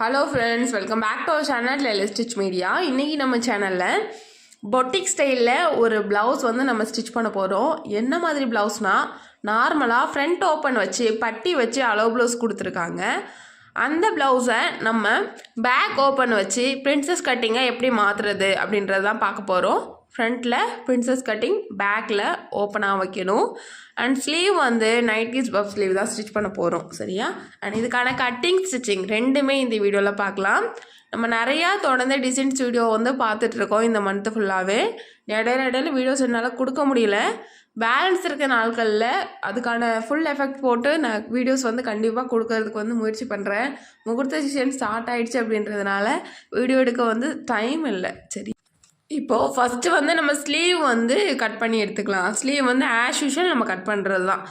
Hello friends welcome back to our channel lel stitch media இன்றைக்கி நம்ம சேனலில் boutique ஸ்டைலில் ஒரு ப்ளவுஸ் வந்து நம்ம ஸ்டிச் பண்ண போகிறோம் என்ன மாதிரி ப்ளவுஸ்னால் நார்மலாக ஃப்ரண்ட் ஓப்பன் வச்சு பட்டி வச்சு அளவு ப்ளவுஸ் கொடுத்துருக்காங்க. அந்த ப்ளவுஸை நம்ம பேக் ஓப்பன் வச்சு பிரின்சஸ் கட்டிங்கை எப்படி மாற்றுறது அப்படின்றது தான் பார்க்க போகிறோம் ஃப்ரண்ட்டில் பிரின்சஸ் கட்டிங் பேக்கில் ஓப்பனாக வைக்கணும். அண்ட் ஸ்லீவ் வந்து நைட்டிஸ் பஃப் ஸ்லீவ் தான் ஸ்டிச் பண்ண போகிறோம் சரியா? அண்ட் இதுக்கான கட்டிங் ஸ்டிச்சிங் ரெண்டுமே இந்த வீடியோவில் பார்க்கலாம். நம்ம நிறையா தொடர்ந்து டிசைன்ஸ் வீடியோ வந்து பார்த்துட்ருக்கோம் இந்த மந்த்து ஃபுல்லாகவே இடையில இடையில வீடியோஸ் என்னால் கொடுக்க முடியல. பேலன்ஸ் இருக்க நாட்களில் அதுக்கான ஃபுல் எஃபெக்ட் போட்டு நான் வீடியோஸ் வந்து கண்டிப்பாக கொடுக்கறதுக்கு வந்து முயற்சி பண்ணுறேன் முகூர்த்த சீசன் ஸ்டார்ட் ஆகிடுச்சு அப்படின்றதுனால வீடியோ எடுக்க வந்து டைம் இல்லை சரி. இப்போது ஃபஸ்ட்டு வந்து நம்ம ஸ்லீவ் வந்து கட் பண்ணி எடுத்துக்கலாம். ஸ்லீவ் வந்து ஆஸ் யூஷுவல் நம்ம கட் பண்ணுறது தான்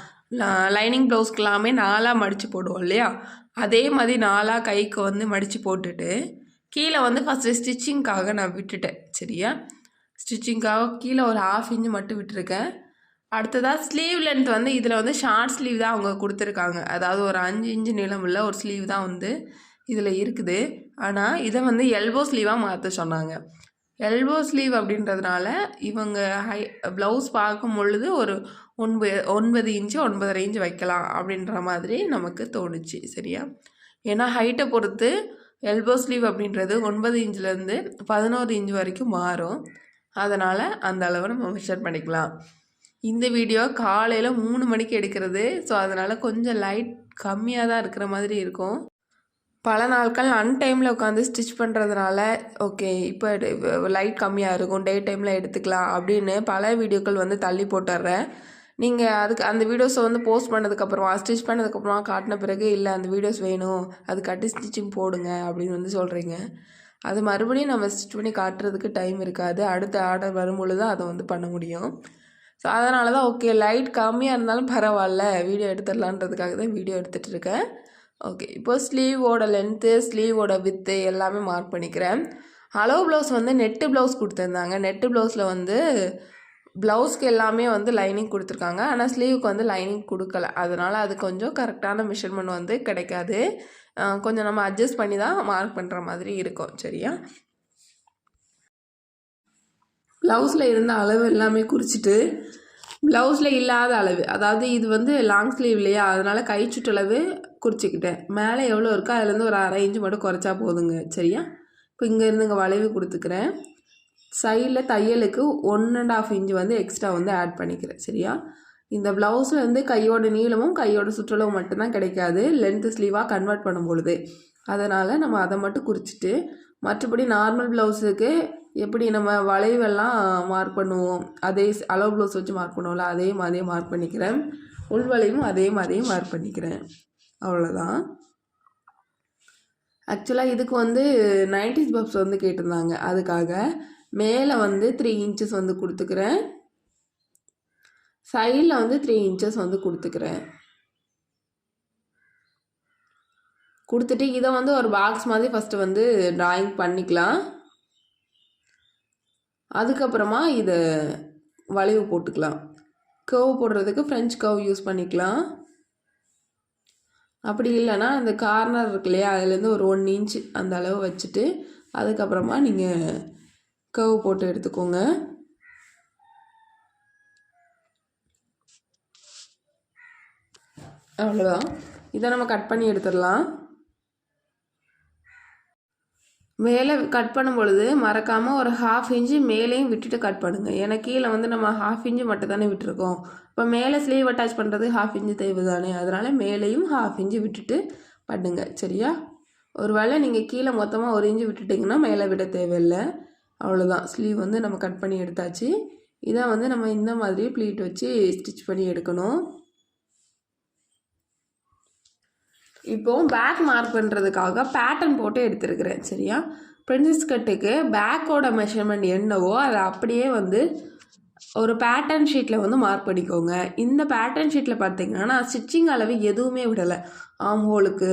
லைனிங் ப்ளவுஸ்க்கு எல்லாமே நாலாக மடித்து போடுவோம் இல்லையா? அதே மாதிரி நாலாக கைக்கு வந்து மடித்து போட்டுட்டு கீழே வந்து ஃபஸ்ட்டு ஸ்டிச்சிங்க்காக நான் விட்டுட்டேன். சரியா? ஸ்டிச்சிங்க்காக கீழே ஒரு ஹாஃப் இன்ச்சு மட்டும் விட்டுருக்கேன். அடுத்ததாக ஸ்லீவ் லென்த் வந்து இதில் வந்து ஷார்ட் ஸ்லீவ் தான் அவங்க கொடுத்துருக்காங்க. அதாவது ஒரு அஞ்சு இன்ச்சு நீளம் ஒரு ஸ்லீவ் தான் வந்து இதில் இருக்குது. ஆனால் இதை வந்து எல்போ ஸ்லீவாக மாற்ற சொன்னாங்க. எல்போ ஸ்லீவ் அப்படின்றதுனால இவங்க ஹை ப்ளவுஸ் பார்க்கும் பொழுது ஒரு ஒன்பது ஒன்பது இன்ச்சு ஒன்பதரை இன்ச்சு வைக்கலாம் அப்படின்ற மாதிரி நமக்கு தோணுச்சு சரியா? ஏன்னா ஹைட்டை பொறுத்து எல்போ ஸ்லீவ் அப்படின்றது ஒன்பது இன்ச்லேருந்து பதினோரு இன்ச் வரைக்கும் மாறும். அதனால் அந்த அளவை நம்ம மெஷர் பண்ணிக்கலாம். இந்த வீடியோ காலையில் மூணு மணிக்கு எடுக்கிறது ஸோ அதனால் கொஞ்சம் லைட் கம்மியாக தான் இருக்கிற மாதிரி இருக்கும். பல நாட்கள் அன்டைமில் உட்காந்து ஸ்டிச் பண்ணுறதுனால ஓகே இப்போ லைட் கம்மியாக இருக்கும் டே டைமில் எடுத்துக்கலாம் அப்படின்னு பல வீடியோக்கள் வந்து தள்ளி போட்டுடுறேன் நீங்கள் அதுக்கு அந்த வீடியோஸை வந்து போஸ்ட் பண்ணதுக்கப்புறமா ஸ்டிச் பண்ணதுக்கப்புறமா காட்டின பிறகு இல்லை அந்த வீடியோஸ் வேணும் அது கட்டி ஸ்டிச்சிங் போடுங்க அப்படின்னு வந்து சொல்கிறீங்க அது மறுபடியும் நம்ம ஸ்டிச் பண்ணி காட்டுறதுக்கு டைம் இருக்காது. அடுத்த ஆர்டர் வரும்பொழுது அதை வந்து பண்ண முடியும். ஸோ அதனால தான் ஓகே லைட் கம்மியாக இருந்தாலும் பரவாயில்ல வீடியோ எடுத்துடலான்றதுக்காக தான் வீடியோ எடுத்துகிட்டு இருக்கேன். ஓகே இப்போ ஸ்லீவோட லென்த்து ஸ்லீவோட வித்து எல்லாமே மார்க் பண்ணிக்கிறேன். அளவு ப்ளவுஸ் வந்து நெட்டு ப்ளவுஸ் கொடுத்துருந்தாங்க. நெட்டு ப்ளவுஸில் வந்து ப்ளவுஸ்க்கு எல்லாமே வந்து லைனிங் கொடுத்துருக்காங்க. ஆனால் ஸ்லீவுக்கு வந்து லைனிங் கொடுக்கல. அதனால் அது கொஞ்சம் கரெக்டான மெஷர்மெண்ட் வந்து கிடைக்காது. கொஞ்சம் நம்ம அட்ஜஸ்ட் பண்ணி தான் மார்க் பண்ணுற மாதிரி இருக்கும். சரியா? ப்ளவுஸில் இருந்த அளவு எல்லாமே குறிச்சிட்டு ப்ளவுஸில் இல்லாத அளவு. அதாவது இது வந்து லாங் ஸ்லீவ் இல்லையா? அதனால் கை சுற்றளவு குறிச்சிக்கிட்டேன். மேலே எவ்வளோ இருக்கோ அதுலேருந்து ஒரு அரை இன்ச்சு மட்டும் குறைச்சா போதுங்க. சரியா? இப்போ இங்கேருந்து இங்கே வளைவு கொடுத்துக்கிறேன். சைடில் தையலுக்கு ஒன் அண்ட் ஆஃப் இன்ச்சு வந்து எக்ஸ்ட்ரா வந்து ஆட் பண்ணிக்கிறேன். சரியா? இந்த ப்ளவுஸில் வந்து கையோட நீளமும் கையோட சுற்றளவும் மட்டும்தான் கிடைக்காது. லென்த்து ஸ்லீவாக கன்வெர்ட் பண்ணும் பொழுது. அதனால் நம்ம அதை மட்டும் குறிச்சிட்டு மற்றபடி நார்மல் ப்ளவுஸுக்கு எப்படி நம்ம வளைவெல்லாம் மார்க் பண்ணுவோம்? அதே அளவு ப்ளவுஸ் வச்சு மார்க் பண்ணுவோம்ல அதே மாதிரியே மார்க் பண்ணிக்கிறேன். உள் வளைவும் அதே மாதிரியே மார்க் பண்ணிக்கிறேன். அவ்வளோதான் ஆக்சுவலாக இதுக்கு வந்து நைன்டிஸ் பப்ஸ் வந்து கேட்டிருந்தாங்க. அதுக்காக மேலே வந்து த்ரீ இன்ச்சஸ் வந்து கொடுத்துக்கிறேன். சைடில் வந்து த்ரீ இன்ச்சஸ் வந்து கொடுத்துக்கிறேன். கொடுத்துட்டு இதை வந்து ஒரு பாக்ஸ் மாதிரி ஃபஸ்ட்டு வந்து ட்ராயிங் பண்ணிக்கலாம். அதுக்கப்புறமா இதை வளைவு போட்டுக்கலாம். கர்வ் போடுறதுக்கு ஃப்ரெஞ்ச் கவ் யூஸ் பண்ணிக்கலாம். அப்படி இல்லைன்னா அந்த கார்னர் இருக்கு இல்லையா அதுலேருந்து ஒரு ஒன் இன்ச் அந்த அளவு வச்சுட்டு அதுக்கப்புறமா நீங்கள் கர்வ் போட்டு எடுத்துக்கோங்க. அவ்வளோதான் இதை நம்ம கட் பண்ணி எடுத்துடலாம். மேலே கட் பண்ணும் பொழுது மறக்காமல் ஒரு ஹாஃப் இன்ச்சு மேலேயும் விட்டுட்டு கட் பண்ணுங்கள் ஏன்னா கீழே வந்து நம்ம ஹாஃப் இன்ச்சு மட்டும் தானே விட்டுருக்கோம். இப்போ மேலே ஸ்லீவ் அட்டாச் பண்ணுறது ஹாஃப் இன்ச்சு தேவை தானே அதனால் மேலேயும் ஹாஃப் இன்ச்சு விட்டுட்டு பண்ணுங்க. சரியா? ஒரு வேளை நீங்கள் கீழே மொத்தமாக ஒரு இன்ச்சு விட்டுட்டிங்கன்னா மேலே விட தேவையில்லை. அவ்வளோதான் ஸ்லீவ் வந்து நம்ம கட் பண்ணி எடுத்தாச்சு. இதை வந்து நம்ம இந்த மாதிரி ப்ளீட் வச்சு ஸ்டிச் பண்ணி எடுக்கணும். இப்போ பேக் மார்க் பண்ணுறதுக்காக பேட்டர்ன் போட்டு எடுத்துருக்கிறேன் சரியா? பிரின்சஸ் கட்டுக்கு பேக்கோட மெஷர்மெண்ட் என்னவோ அதை அப்படியே வந்து ஒரு பேட்டர்ன் ஷீட்டில் வந்து மார்க் பண்ணிக்கோங்க. இந்த பேட்டர்ன் ஷீட்டில் பார்த்தீங்கன்னா நான் ஸ்டிச்சிங் அளவு எதுவுமே விடலை. ஆம் ஹோலுக்கு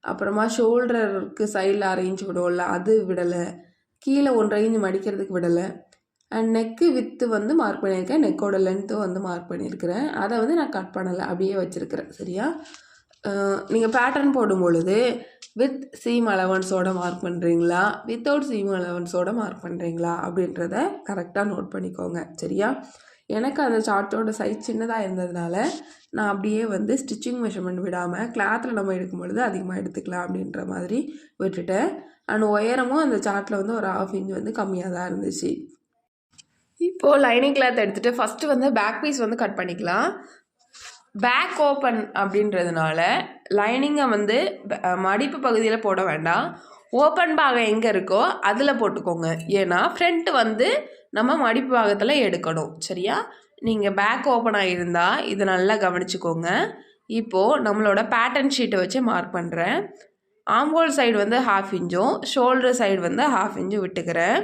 அப்புறமா ஷோல்டருக்கு சைடில் அரேஞ்ச் விடுவோம்ல அது விடலை. கீழே ஒன்றரை இன்ச் மடிக்கிறதுக்கு விடலை. அண்ட் நெக்கு வித்து வந்து மார்க் பண்ணியிருக்கேன். நெக்கோட லென்த்தும் வந்து மார்க் பண்ணியிருக்கிறேன். அதை வந்து நான் கட் பண்ணலை அப்படியே வச்சுருக்கிறேன் சரியா? நீங்கள் பேட்டர்ன் போடும் பொழுது வித் சீம் அலவன்ஸோட மார்க் பண்ணுறீங்களா வித்தவுட் சீம் அலவன்ஸோட மார்க் பண்ணுறீங்களா அப்படின்றத கரெக்டாக நோட் பண்ணிக்கோங்க. சரியா? எனக்கு அந்த சார்ட்டோட சைஸ் சின்னதாக இருந்ததுனால நான் அப்படியே வந்து ஸ்டிச்சிங் மெஷர்மெண்ட் விடாமல் கிளாத்தில் நம்ம எடுக்கும் பொழுது அதிகமாக எடுத்துக்கலாம் அப்படின்ற மாதிரி விட்டுட்டேன். அண்ட் உயரமும் அந்த சார்ட்டில் வந்து ஒரு ஆஃப் இன்ச் வந்து கம்மியாக தான் இருந்துச்சு. இப்போது லைனிங் கிளாத் எடுத்துகிட்டு ஃபஸ்ட்டு வந்து பேக் பீஸ் வந்து கட் பண்ணிக்கலாம். பேக் ஓப்பன் அப்படின்றதுனால லைனிங்கை வந்து மடிப்பு பகுதியில் போட வேண்டாம். ஓப்பன் பாகம் எங்கே இருக்கோ அதில் போட்டுக்கோங்க. ஏன்னா ஃப்ரண்ட் வந்து நம்ம மடிப்பு பாகத்தில் எடுக்கணும். சரியா? நீங்கள் பேக் ஓப்பனாக இருந்தால் இதை நல்லா கவனிச்சுக்கோங்க. இப்போது நம்மளோட பேட்டர்ன் ஷீட்டை வச்சு மார்க் பண்ணுறேன் ஆம்போல் சைடு வந்து ஹாஃப் இன்ச்சும் ஷோல்டர் சைடு வந்து ஹாஃப் இன்ச்சும் விட்டுக்கிறேன்.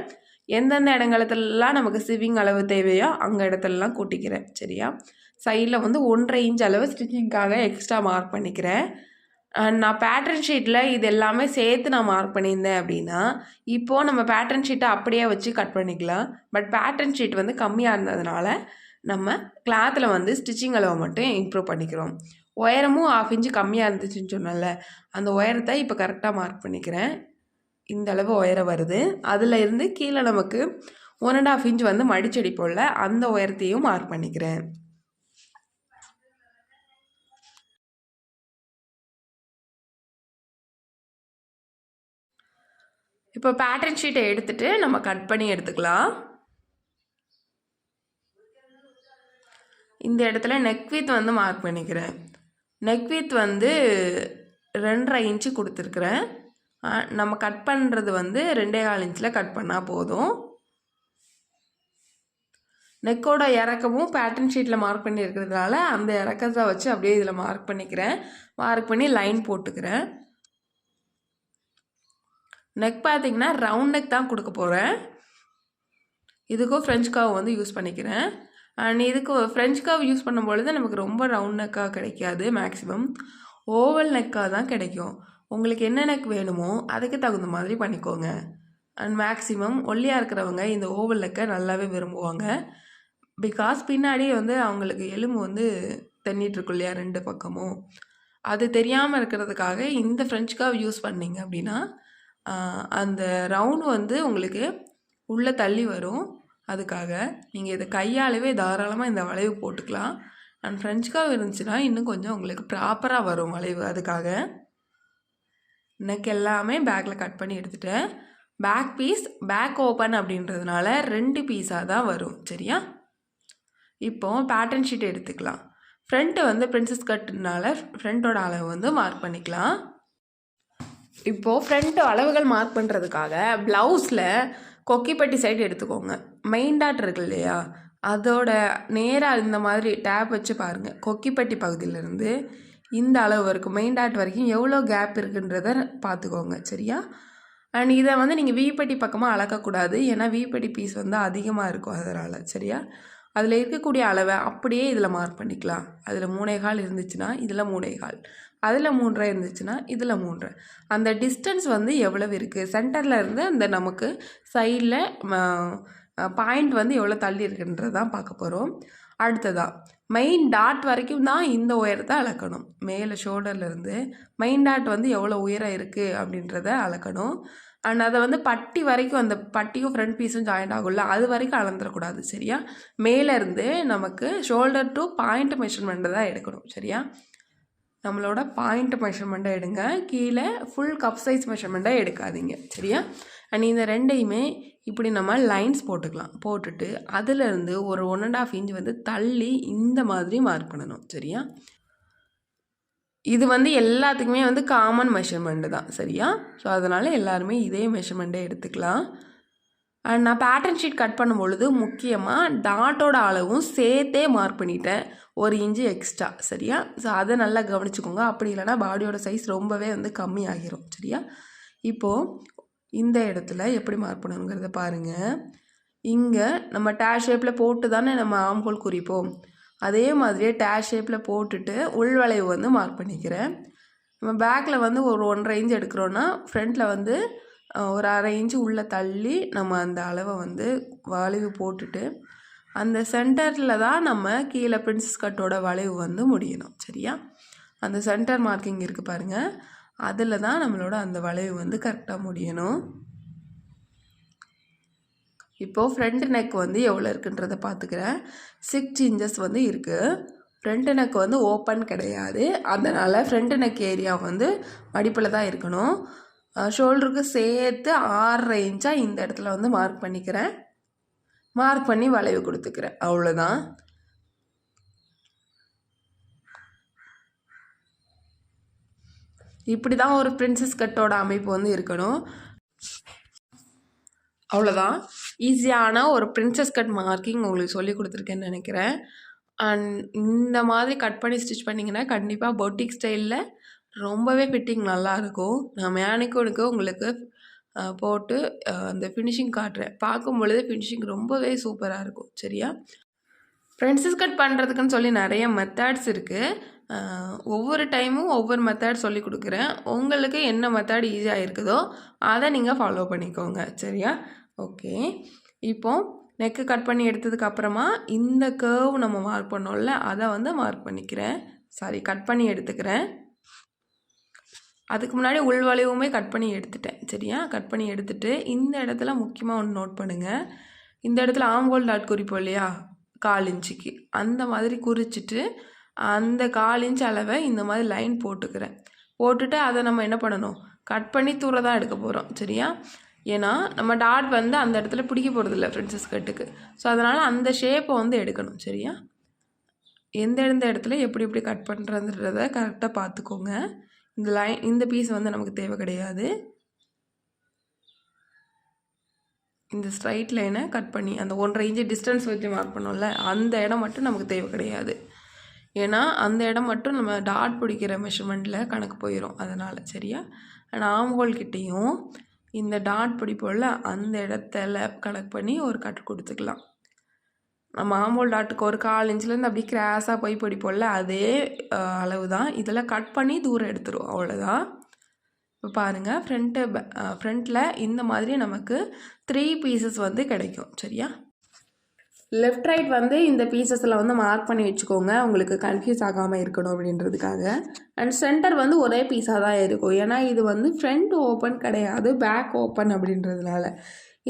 எந்தெந்த இடங்களத்துலலாம் நமக்கு சிவிங் அளவு தேவையோ அங்கே இடத்துலலாம் கூட்டிக்கிறேன். சரியா? சைடில் வந்து ஒன்றரை இன்ச் அளவு ஸ்டிச்சிங்க்காக எக்ஸ்ட்ரா மார்க் பண்ணிக்கிறேன். நான் பேட்டர்ன் ஷீட்டில் இது எல்லாமே சேர்த்து நான் மார்க் பண்ணியிருந்தேன் அப்படின்னா இப்போது நம்ம பேட்டர்ன் ஷீட்டை அப்படியே வச்சு கட் பண்ணிக்கலாம். பட் பேட்டர்ன் ஷீட் வந்து கம்மியாக இருந்ததுனால நம்ம கிளாத்தில் வந்து ஸ்டிச்சிங் அளவை மட்டும் இம்ப்ரூவ் பண்ணிக்கிறோம். உயரமும் ஆஃப் இன்ச்சு கம்மியாக இருந்துச்சுன்னு சொன்னேன்ல அந்த உயரத்தை இப்போ கரெக்டாக மார்க் பண்ணிக்கிறேன். இந்த அளவு உயரம் வருது. அதில் இருந்து கீழே நமக்கு ஒன் அண்ட் ஆஃப் இன்ச் வந்து மடிச்செடி போடல அந்த உயரத்தையும் மார்க் பண்ணிக்கிறேன். இப்போ பேட்டர்ன் ஷீட்டை எடுத்துட்டு நம்ம கட் பண்ணி எடுத்துக்கலாம். இந்த இடத்துல நெக் வித் வந்து மார்க் பண்ணிக்கிறேன். நெக் வித் வந்து ரெண்டரை இன்ச்சு கொடுத்துருக்குறேன். நம்ம கட் பண்ணுறது வந்து ரெண்டே கால் இன்ச்சில் கட் பண்ணால் போதும். நெக்கோட இறக்கமும் பேட்டர்ன் ஷீட்டில் மார்க் பண்ணி இருக்கிறதுனால அந்த இறக்கத்தை வச்சு அப்படியே இதில் மார்க் பண்ணிக்கிறேன். மார்க் பண்ணி லைன் போட்டுக்கிறேன். நெக் பார்த்தீங்கன்னா ரவுண்ட் நெக் தான் கொடுக்க போகிறேன் இதுக்கும் ஃப்ரெஞ்ச் கவ் வந்து யூஸ் பண்ணிக்கிறேன். அண்ட் இதுக்கு ஃப்ரெஞ்ச் கவ் யூஸ் பண்ணும்பொழுது நமக்கு ரொம்ப ரவுண்ட் நெக்காக கிடைக்காது மேக்ஸிமம் ஓவல் நெக்காக தான் கிடைக்கும். உங்களுக்கு என்ன நெக் வேணுமோ அதுக்கு தகுந்த மாதிரி பண்ணிக்கோங்க. அண்ட் மேக்ஸிமம் ஒல்லியாக இருக்கிறவங்க இந்த ஓவல் நெக்கை நல்லாவே விரும்புவாங்க. பிகாஸ் பின்னாடி வந்து அவங்களுக்கு எலும்பு வந்து தென்னிட்டு இல்லையா ரெண்டு பக்கமும். அது தெரியாமல் இருக்கிறதுக்காக இந்த ஃப்ரெஞ்ச் கவ் யூஸ் பண்ணீங்க அப்படின்னா அந்த ரவுண்டு வந்து உங்களுக்கு உள்ளே தள்ளி வரும். அதுக்காக நீங்கள் இதை கையாலவே தாராளமாக இந்த வளைவு போட்டுக்கலாம். அண்ட் ஃப்ரெஞ்ச் கவ் இருந்துச்சுன்னா இன்னும் கொஞ்சம் உங்களுக்கு ப்ராப்பராக வரும் வளைவு அதுக்காக. நெக் எல்லாமே பேக்கில் கட் பண்ணி எடுத்துட்டேன். பேக் பீஸ் பேக் ஓப்பன் அப்படின்றதுனால ரெண்டு பீஸாக தான் வரும். சரியா? இப்போ பேட்டர்ன் ஷீட் எடுத்துக்கலாம். ஃப்ரண்ட்டு வந்து பிரின்சஸ் கட்டுனால ஃப்ரண்ட்டோட அளவு வந்து மார்க் பண்ணிக்கலாம். இப்போது ஃப்ரண்ட் அளவுகள் மார்க் பண்ணுறதுக்காக ப்ளவுஸில் கொக்கிப்பட்டி சைடு எடுத்துக்கோங்க. மெயின் டாட் இருக்கு இல்லையா? அதோட நேராக இந்த மாதிரி டேப் வச்சு பாருங்கள் கொக்கிப்பட்டி பகுதியிலேருந்து இந்த அளவு வரைக்கும் மெயின் டாட் வரைக்கும் எவ்வளோ கேப் இருக்குன்றத பார்த்துக்கோங்க. சரியா? அண்ட் இதை வந்து நீங்கள் வீப்பட்டி பக்கமாக அளக்கக்கூடாது. ஏன்னா வீப்பட்டி பீஸ் வந்து அதிகமாக இருக்கும் அதனால். சரியா? அதில் இருக்கக்கூடிய அளவை அப்படியே இதில் மார்க் பண்ணிக்கலாம். அதில் மூணே கால் இருந்துச்சுன்னா இதில் மூணே கால். அதில் மூன்றரை இருந்துச்சுன்னா இதில் மூன்றரை அந்த டிஸ்டன்ஸ் வந்து எவ்வளவு இருக்குது சென்டரில் இருந்து அந்த நமக்கு சைடில் பாயிண்ட் வந்து எவ்வளோ தள்ளி இருக்குன்றது தான் பார்க்க போகிறோம் அடுத்ததாக மெயின் டாட் வரைக்கும் தான் இந்த உயரத்தை அளக்கணும். மேலே ஷோல்டர்லேருந்து மெயின் டாட் வந்து எவ்வளோ உயரம் இருக்குது அப்படின்றத அளக்கணும். அண்ட் அதை வந்து பட்டி வரைக்கும் அந்த பட்டியும் ஃப்ரண்ட் பீஸும் ஜாயிண்ட் ஆகும்ல அது வரைக்கும் அளந்துடக்கூடாது சரியா? மேலேருந்து நமக்கு ஷோல்டர் டு பாயிண்ட் மெஷர்மெண்ட்டு தான் எடுக்கணும் சரியா? நம்மளோட பாயிண்ட் மெஷர்மெண்ட்டை எடுங்க. கீழே ஃபுல் கப் சைஸ் மெஷர்மெண்ட்டை எடுக்காதீங்க. சரியா? அண்ட் இந்த ரெண்டையுமே இப்படி நம்ம லைன்ஸ் போட்டுக்கலாம். போட்டுட்டு அதிலிருந்து ஒரு ஒன் அண்ட் ஆஃப் இன்ச் வந்து தள்ளி இந்த மாதிரி மார்க் பண்ணணும். சரியா? இது வந்து எல்லாத்துக்குமே வந்து காமன் மெஷர்மெண்ட்டு தான். சரியா? ஸோ அதனால் எல்லாருமே இதே மெஷர்மெண்ட்டே எடுத்துக்கலாம். நான் பேட்டர்ன் ஷீட் கட் பண்ணும் பொழுது முக்கியமாக டாட்டோட அளவும் சேர்த்தே மார்க் பண்ணிட்டேன். ஒரு இன்ச்சு எக்ஸ்ட்ரா சரியா? ஸோ அதை நல்லா கவனிச்சுக்கோங்க. அப்படி இல்லைன்னா பாடியோட சைஸ் ரொம்பவே வந்து கம்மியாகிரும் சரியா? இப்போது இந்த இடத்துல எப்படி மார்க் பண்ணணுங்கிறத பாருங்கள் இங்கே நம்ம டேஷ் ஷேப்பில் போட்டு தானே நம்ம ஆம்கோல் குறிப்போம். அதே மாதிரியே டேஷ் ஷேப்பில் போட்டுட்டு உள்வளைவு வந்து மார்க் பண்ணிக்கிறேன். நம்ம பேக்கில் வந்து ஒரு ஒன்றரை இன்ச் எடுக்கிறோன்னா ஃப்ரண்ட்டில் வந்து ஒரு அரை இன்ச்சு உள்ளே தள்ளி நம்ம அந்த அளவை வந்து வளைவு போட்டுட்டு அந்த சென்டரில் தான் நம்ம கீழே பிரின்சஸ் கட்டோட வளைவு வந்து முடியணும். சரியா? அந்த சென்டர் மார்க்கிங் இருக்குது பாருங்கள் அதில் தான் நம்மளோட அந்த வளைவு வந்து கரெக்டாக முடியணும். இப்போது ஃப்ரண்ட் நெக் வந்து எவ்வளோ இருக்குன்றதை பார்த்துக்கிறேன். சிக்ஸ் இன்ச்சஸ் வந்து இருக்குது ஃப்ரண்ட் நெக் வந்து ஓப்பன் கிடையாது. அதனால் ஃப்ரண்ட் நெக் ஏரியா வந்து மடிப்பில் தான் இருக்கணும். ஷோல்டருக்கு சேர்த்து ஆறரை இன்ச்சாக இந்த இடத்துல வந்து மார்க் பண்ணிக்கிறேன். மார்க் பண்ணி வளைவு கொடுத்துக்கிறேன். அவ்வளோதான் இப்படி தான் ஒரு பிரின்சஸ் கட்டோட அமைப்பு வந்து இருக்கணும். அவ்வளோதான் ஈஸியான ஒரு பிரின்சஸ் கட் மார்க்கிங் உங்களுக்கு சொல்லி கொடுத்துருக்கேன்னு நினைக்கிறேன். அண்ட் இந்த மாதிரி கட் பண்ணி ஸ்டிச் பண்ணிங்கன்னா கண்டிப்பாக பொட்டிக் ஸ்டைலில் ரொம்பவே ஃபிட்டிங் நல்லாயிருக்கும் நான் மேனிக்கோனுக்கு உங்களுக்கு போட்டு அந்த ஃபினிஷிங் காட்டுறேன். பார்க்கும் பொழுது ஃபினிஷிங் ரொம்பவே சூப்பராக இருக்கும். சரியா? ஃப்ரெண்ட்ஸஸ் கட் பண்ணுறதுக்குன்னு சொல்லி நிறைய மெத்தட்ஸ் இருக்குது ஒவ்வொரு டைமும் ஒவ்வொரு மெத்தட் சொல்லி கொடுக்குறேன். உங்களுக்கு என்ன மெத்தட் ஈஸியாக இருக்குதோ அதை நீங்கள் ஃபாலோ பண்ணிக்கோங்க. சரியா? ஓகே இப்போ நெக்கு கட் பண்ணி எடுத்ததுக்கு அப்புறமா இந்த கேர்வ் நம்ம மார்க் பண்ணோம்ல அதை வந்து மார்க் பண்ணிக்கிறேன். சாரி கட் பண்ணி எடுத்துக்கிறேன். அதுக்கு முன்னாடி உள்வளைவுமே கட் பண்ணி எடுத்துட்டேன். சரியா? கட் பண்ணி எடுத்துட்டு இந்த இடத்துல முக்கியமாக ஒன்று நோட் பண்ணுங்கள் இந்த இடத்துல ஆம்கோல் டாட் குறிப்போம் இல்லையா? கால் இன்ச்சுக்கு. அந்த மாதிரி குறிச்சிட்டு அந்த கால் இன்ச் அளவை இந்த மாதிரி லைன் போட்டுக்கிறேன். போட்டுட்டு அதை நம்ம என்ன பண்ணணும்? கட் பண்ணி தூர தான் எடுக்க போகிறோம் சரியா? ஏன்னா நம்ம டாட் வந்து அந்த இடத்துல பிடிக்க போகிறதில்ல ஃப்ரின்சஸ் கட்டுக்கு ஸோ அதனால் அந்த ஷேப்பை வந்து எடுக்கணும். சரியா? எந்த எந்த இடத்துல எப்படி எப்படி கட் பண்ணுறதுன்றத கரெக்டாக பார்த்துக்கோங்க. இந்த லைன் இந்த பீஸ் வந்து நமக்கு தேவை கிடையாது. இந்த ஸ்ட்ரைட் லைனை கட் பண்ணி அந்த ஒன்றரை இன்ச்சு டிஸ்டன்ஸ் வச்சு மார்க் பண்ணோம்ல அந்த இடம் மட்டும் நமக்கு தேவை கிடையாது. ஏன்னா அந்த இடம் மட்டும் நம்ம டாட் பிடிக்கிற மெஷர்மெண்ட்டில் கணக்கு போயிடும் அதனால் சரியா? அண்ட் ஆம்ஹோல் கிட்டேயும் இந்த டாட் பிடிப்போம்ல அந்த இடத்துல கணக்கு பண்ணி ஒரு கட் கொடுத்துக்கலாம். நம்ம டாட்டுக்கு ஒரு கால் இன்ச்லேருந்து அப்படியே கிராஸாக போய் பிடிப்போம்ல அதே அளவு தான் இதில் கட் பண்ணி தூரம் எடுத்துரும் அவ்வளோதான் இப்போ பாருங்கள் ஃப்ரண்ட்டு ஃப்ரண்ட்டில் இந்த மாதிரி நமக்கு த்ரீ பீசஸ் வந்து கிடைக்கும் சரியா? லெஃப்ட் ரைட் வந்து இந்த பீசஸில் வந்து மார்க் பண்ணி வச்சுக்கோங்க உங்களுக்கு கன்ஃபியூஸ் ஆகாமல் இருக்கணும் அப்படின்றதுக்காக. அண்ட் சென்டர் வந்து ஒரே பீஸாக தான் இருக்கும். ஏன்னா இது வந்து ஃப்ரண்ட் ஓப்பன் கிடையாது பேக் ஓப்பன் அப்படின்றதுனால.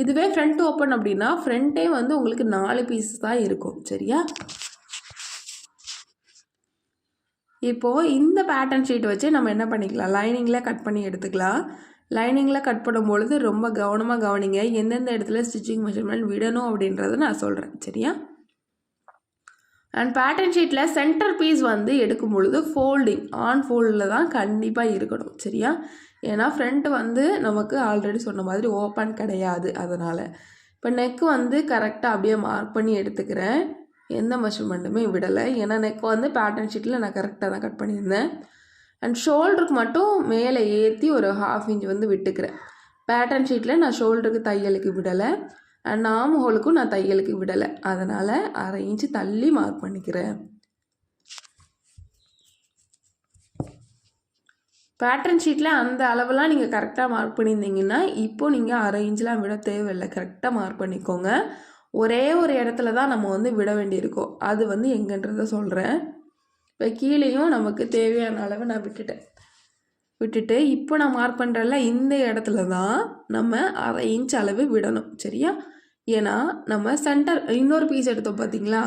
இதுவே ஃப்ரண்ட் ஓப்பன் அப்படின்னா ஃப்ரண்ட்டே வந்து உங்களுக்கு நாலு பீஸ் தான் இருக்கும். சரியா? இப்போது இந்த பேட்டர்ன் ஷீட் வச்சு நம்ம என்ன பண்ணிக்கலாம்? லைனிங்கில் கட் பண்ணி எடுத்துக்கலாம். லைனிங்கில் கட் பண்ணும்பொழுது ரொம்ப கவனமாக கவனிங்க. எந்தெந்த இடத்துல ஸ்டிச்சிங் மெஷர்மெண்ட் விடணும் அப்படின்றத நான் சொல்கிறேன் சரியா? அண்ட் பேட்டர்ன் ஷீட்டில் சென்டர் பீஸ் வந்து எடுக்கும் பொழுது ஃபோல்டிங் ஆன் ஃபோல்டில் தான் கண்டிப்பாக இருக்கணும். சரியா? ஏன்னா ஃப்ரண்ட் வந்து நமக்கு ஆல்ரெடி சொன்ன மாதிரி ஓப்பன் கிடையாது அதனால். இப்போ நெக் வந்து கரெக்டாக அப்படியே மார்க் பண்ணி எடுத்துக்கிறேன். எந்த மெஷர்மெண்ட்டுமே விடலை. ஏன்னா நெக் வந்து பேட்டர்ன் ஷீட்டில் நான் கரெக்டாக தான் கட் பண்ணியிருந்தேன். அண்ட் ஷோல்டருக்கு மட்டும் மேலே ஏற்றி ஒரு ஹாஃப் இன்ச் வந்து விட்டுக்கிறேன். பேட்டர்ன் ஷீட்டில் நான் ஷோல்டருக்கு தையலுக்கு விடலை. அண்ட் ஆம் ஹோலுக்கும் நான் தையலுக்கு விடலை. அதனால் அரை இன்ச்சு தள்ளி மார்க் பண்ணிக்கிறேன். பேட்டர்ன் ஷீட்டில் அந்த அளவெல்லாம் நீங்கள் கரெக்டாக மார்க் பண்ணியிருந்தீங்கன்னா இப்போது நீங்கள் அரை இன்ச்லாம் விட தேவையில்லை. கரெக்டாக மார்க் பண்ணிக்கோங்க. ஒரே ஒரு இடத்துல தான் நம்ம வந்து விட வேண்டியிருக்கோம். அது வந்து எங்கன்றதை சொல்கிறேன் இப்போ கீழேயும் நமக்கு தேவையான அளவு நான் விட்டுட்டேன். விட்டுட்டு இப்போ நான் மார்க் பண்ணுறல இந்த இடத்துல தான் நம்ம அரை இன்ச் அளவு விடணும். சரியா? ஏன்னா நம்ம சென்டர் இன்னொரு பீஸ் எடுத்தோம் பார்த்தீங்களா?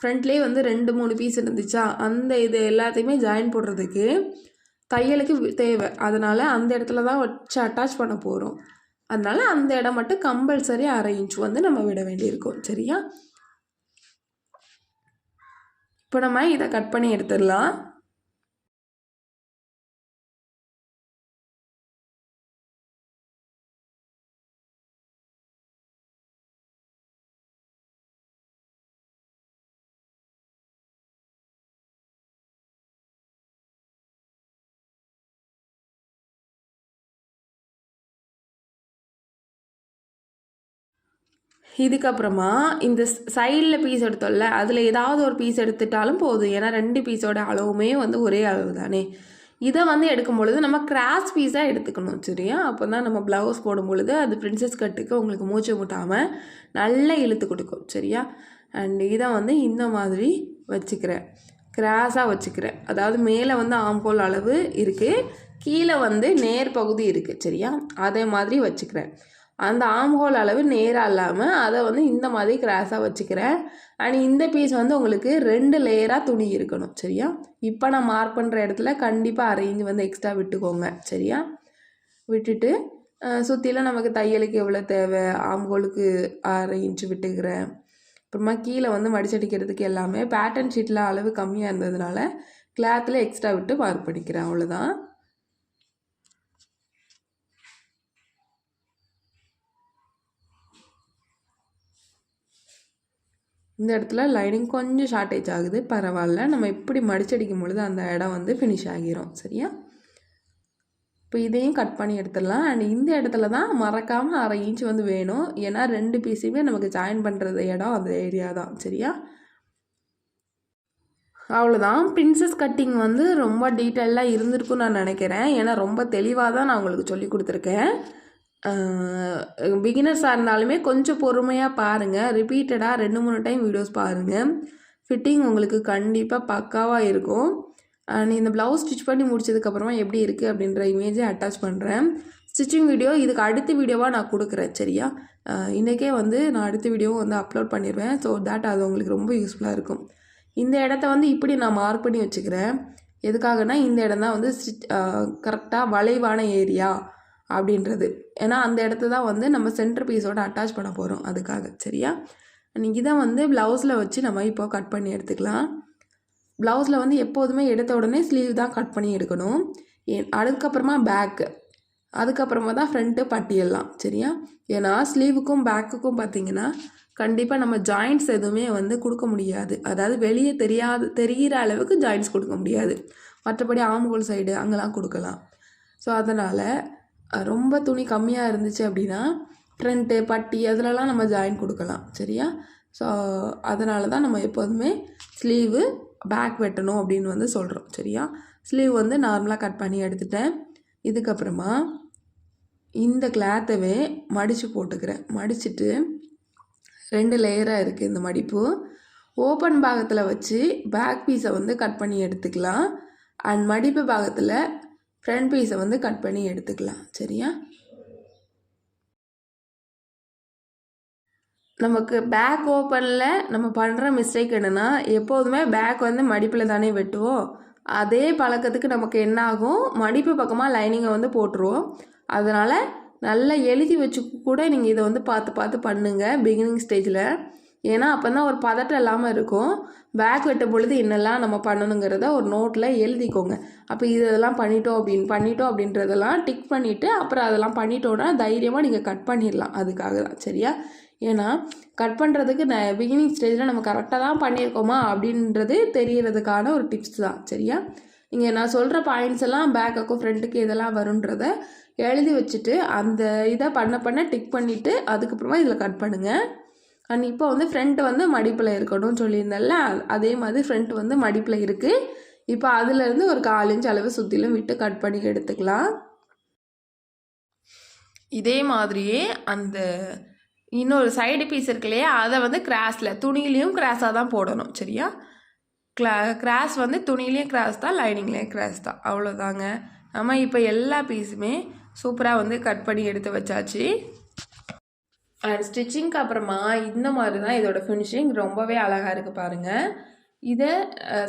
ஃப்ரண்ட்லேயே வந்து ரெண்டு மூணு பீஸ் இருந்துச்சா? அந்த இது எல்லாத்தையுமே ஜாயின் போடுறதுக்கு தையலுக்கு தேவை. அதனால் அந்த இடத்துல தான் வச்சு அட்டாச் பண்ண போகிறோம் அதனால் அந்த இடம் மட்டும் கம்பல்சரி அரை இன்ச் வந்து நம்ம விட வேண்டியிருக்கும். சரியா? இப்போ நம்ம இதை கட் பண்ணி எடுத்துடலாம். இதுக்கப்புறமா இந்த சைடில் பீஸ் எடுத்தோம்ல அதில் ஏதாவது ஒரு பீஸ் எடுத்துட்டாலும் போதும். ஏன்னா ரெண்டு பீஸோட அளவுமே வந்து ஒரே அளவு தானே. இதை வந்து எடுக்கும் பொழுது நம்ம கிராஸ் பீஸாக எடுத்துக்கணும் சரியா? அப்போ தான் நம்ம ப்ளவுஸ் போடும் பொழுது அது பிரின்சஸ் கட்டுக்கு உங்களுக்கு மூச்சு முட்டாமல் நல்லா இழுத்து கொடுக்கும் சரியா? அண்ட் இதை வந்து இந்த மாதிரி வச்சுக்கிறேன். கிராஸாக வச்சுக்கிறேன். அதாவது மேலே வந்து ஆம்போல் அளவு இருக்குது கீழே வந்து நேர் பகுதி இருக்குது சரியா? அதே மாதிரி வச்சுக்கிறேன். அந்த ஆம்ஹோல் அளவு நேராக இல்லாமல் அதை வந்து இந்த மாதிரி கிராஸாக வச்சுக்கிறேன். அண்ட் இந்த பீஸ் வந்து உங்களுக்கு ரெண்டு லேயராக துணி இருக்கணும் சரியா? இப்போ நான் மார்க் பண்ணுற இடத்துல கண்டிப்பாக அரேஞ்ச் வந்து எக்ஸ்ட்ரா விட்டுக்கோங்க சரியா? விட்டுட்டு சுற்றிலாம் நமக்கு தையலுக்கு எவ்வளோ தேவை? ஆம்ஹோலுக்கு அரை இன்ச்சு விட்டுக்கிறேன். அப்புறமா கீழே வந்து மடிச்சடிக்கிறதுக்கு எல்லாமே பேட்டர்ன் ஷீட்டில் அளவு கம்மியாக இருந்ததுனால கிளாத்தில் எக்ஸ்ட்ரா விட்டு மார்க் பண்ணிக்கிறேன் அவ்வளோதான் இந்த இடத்துல லைனிங் கொஞ்சம் ஷார்ட்டேஜ் ஆகுது. பரவாயில்ல. நம்ம இப்படி மடிச்சடிக்கும் பொழுது அந்த இடம் வந்து ஃபினிஷ் ஆகிரும். சரியா? இப்போ இதையும் கட் பண்ணி எடுத்துடலாம். அண்ட் இந்த இடத்துல தான் மறக்காமல் அரை இன்ச் வந்து வேணும். ஏன்னா ரெண்டு பீஸையுமே நமக்கு ஜாயின் பண்ணுறது இடம் அந்த ஏரியா தான். சரியா? அவ்வளோதான் பிரின்சஸ் கட்டிங் வந்து ரொம்ப டீட்டெயிலாக இருந்திருக்குன்னு நான் நினைக்கிறேன். ஏன்னா ரொம்ப தெளிவாக தான் நான் உங்களுக்கு சொல்லி கொடுத்துருக்கேன். பிகினர்ஸாக இருந்தாலுமே கொஞ்சம் பொறுமையாக பாருங்கள் ரிப்பீட்டடாக ரெண்டு மூணு டைம் வீடியோஸ் பாருங்கள் ஃபிட்டிங் உங்களுக்கு கண்டிப்பாக பக்காவாக இருக்கும். அண்ட் இந்த ப்ளவுஸ் ஸ்டிச் பண்ணி முடிச்சதுக்கப்புறமா எப்படி இருக்குது அப்படின்ற இமேஜை அட்டாச் பண்ணுறேன் ஸ்டிச்சிங் வீடியோ இதுக்கு அடுத்த வீடியோவாக நான் கொடுக்குறேன் சரியா? இன்றைக்கே வந்து நான் அடுத்த வீடியோவும் வந்து அப்லோட் பண்ணிடுவேன். ஸோ தட் அது உங்களுக்கு ரொம்ப யூஸ்ஃபுல்லாக இருக்கும். இந்த இடத்த வந்து இப்படி நான் மார்க் பண்ணி வச்சுக்கிறேன். எதுக்காகனா இந்த இடம் தான் வந்து ஸ்டிச் கரெக்டாக வளைவான ஏரியா அப்படின்றது. ஏன்னா அந்த இடத்த தான் வந்து நம்ம சென்டர் பீஸோட அட்டாச் பண்ண போகிறோம் அதுக்காக. சரியா? நீங்கள் தான் வந்து ப்ளவுஸில் வச்சு நம்ம இப்போ கட் பண்ணி எடுத்துக்கலாம். ப்ளவுஸில் வந்து எப்போதுமே எடுத்த உடனே ஸ்லீவ் தான் கட் பண்ணி எடுக்கணும். அதுக்கப்புறமா பேக்கு அதுக்கப்புறமா தான் ஃப்ரண்ட்டு பட்டியெல்லாம் சரியா? ஏன்னா ஸ்லீவுக்கும் பேக்குக்கும் பார்த்தீங்கன்னா கண்டிப்பாக நம்ம ஜாயிண்ட்ஸ் எதுவுமே வந்து கொடுக்க முடியாது. அதாவது வெளியே தெரியாது தெரிகிற அளவுக்கு ஜாயிண்ட்ஸ் கொடுக்க முடியாது. மற்றபடி ஆம்பூல் சைடு அங்கெல்லாம் கொடுக்கலாம். ஸோ அதனால் ரொம்ப துணி கம்மியாக இருந்துச்சு அப்படின்னா ட்ரெண்ட்டு பட்டி அதிலலாம் நம்ம ஜாயின் கொடுக்கலாம் சரியா? ஸோ அதனால தான் நம்ம எப்போதுமே ஸ்லீவு பேக் வெட்டணும் அப்படின்னு வந்து சொல்கிறோம் சரியா? ஸ்லீவ் வந்து நார்மலாக கட் பண்ணி எடுத்துட்டேன். இதுக்கப்புறமா இந்த கிளாத்தவே மடித்து போட்டுக்கிறேன். மடிச்சுட்டு ரெண்டு லேயராக இருக்குது இந்த மடிப்பு. ஓப்பன் பாகத்தில் வச்சு பேக் பீஸை வந்து கட் பண்ணி எடுத்துக்கலாம். அண்ட் மடிப்பு பாகத்தில் ஃப்ரண்ட் பீஸை வந்து கட் பண்ணி எடுத்துக்கலாம். சரியா? நமக்கு பேக் ஓப்பனில் நம்ம பண்ணுற மிஸ்டேக் என்னென்னா எப்போதுமே பேக் வந்து மடிப்பில் தானே வெட்டுவோம் அதே பழக்கத்துக்கு நமக்கு என்ன ஆகும் மடிப்பு பக்கமாக லைனிங்கை வந்து போட்டுருவோம். அதனால் நல்லா எழுதி வச்சு கூட நீங்கள் இதை வந்து பார்த்து பார்த்து பண்ணுங்கள் பிகினிங் ஸ்டேஜில் ஏன்னா அப்போ தான் ஒரு பதட்டம் இல்லாமல் இருக்கும். பேக் வெட்டும் பொழுது என்னெல்லாம் நம்ம பண்ணணுங்கிறத ஒரு நோட்டில் எழுதிக்கோங்க. அப்போ இதெல்லாம் பண்ணிட்டோம் அப்படின்னு பண்ணிட்டோம் அப்படின்றதெல்லாம் டிக் பண்ணிவிட்டு அப்புறம் அதெல்லாம் பண்ணிட்டோன்னா தைரியமாக நீங்கள் கட் பண்ணிடலாம். அதுக்காக தான். சரியா? ஏன்னா கட் பண்ணுறதுக்கு ந பிகினிங் ஸ்டேஜில் நம்ம கரெக்டாக தான் பண்ணியிருக்கோமா அப்படின்றது தெரியறதுக்கான ஒரு டிப்ஸ் தான். சரியா? நீங்கள் நான் சொல்கிற பாயிண்ட்ஸ் எல்லாம் பேக்குக்கும் ஃப்ரண்ட்டுக்கு இதெல்லாம் வருன்றத எழுதி வச்சுட்டு அந்த இதை பண்ண பண்ண டிக் பண்ணிவிட்டு அதுக்கப்புறமா இதில் கட் பண்ணுங்கள் அண்ட் இப்போ வந்து ஃப்ரண்ட் வந்து மடிப்பில் இருக்கணும்னு சொல்லியிருந்தேன்ல அதே மாதிரி ஃப்ரண்ட் வந்து மடிப்பில் இருக்குது இப்போ அதுலேருந்து ஒரு கால் இன்ச் அளவு சுற்றிலும் விட்டு கட் பண்ணி எடுத்துக்கலாம். இதே மாதிரியே அந்த இன்னொரு சைடு பீஸ் இருக்கு இல்லையா அதை வந்து கிராஸில் துணியிலையும் கிராஸாக தான் போடணும் சரியா? கிளா கிராஸ் வந்து துணியிலையும் கிராஸ் தான் லைனிங்லேயும் கிராஸ் தான் அவ்வளோதாங்க நம்ம இப்போ எல்லா பீஸுமே சூப்பராக வந்து கட் பண்ணி எடுத்து வச்சாச்சு. அண்ட் ஸ்டிச்சிங்க்கு அப்புறமா இந்த மாதிரி தான் இதோட ஃபினிஷிங் ரொம்பவே அழகாக இருக்குது பாருங்கள் இதை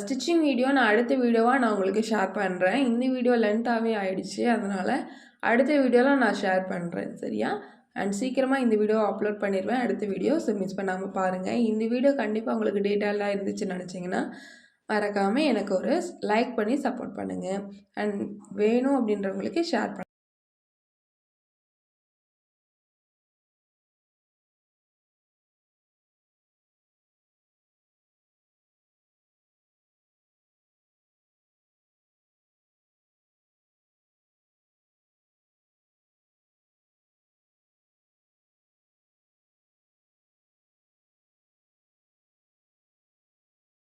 ஸ்டிச்சிங் வீடியோ நான் அடுத்த வீடியோவாக நான் உங்களுக்கு ஷேர் பண்ணுறேன் இந்த வீடியோ லென்த்தாகவே ஆயிடுச்சு. அதனால் அடுத்த வீடியோவில் நான் ஷேர் பண்ணுறேன் சரியா? அண்ட் சீக்கிரமாக இந்த வீடியோ அப்லோட் பண்ணிடுவேன். அடுத்த வீடியோ ஸோ மிஸ் பண்ணாமல் பாருங்கள் இந்த வீடியோ கண்டிப்பாக உங்களுக்கு டீட்டெயிலாக இருந்துச்சுன்னு நினச்சிங்கன்னா மறக்காமல் எனக்கு ஒரு லைக் பண்ணி சப்போர்ட் பண்ணுங்கள் அண்ட் வேணும் அப்படின்றவங்களுக்கு ஷேர் பண்ணுங்கள்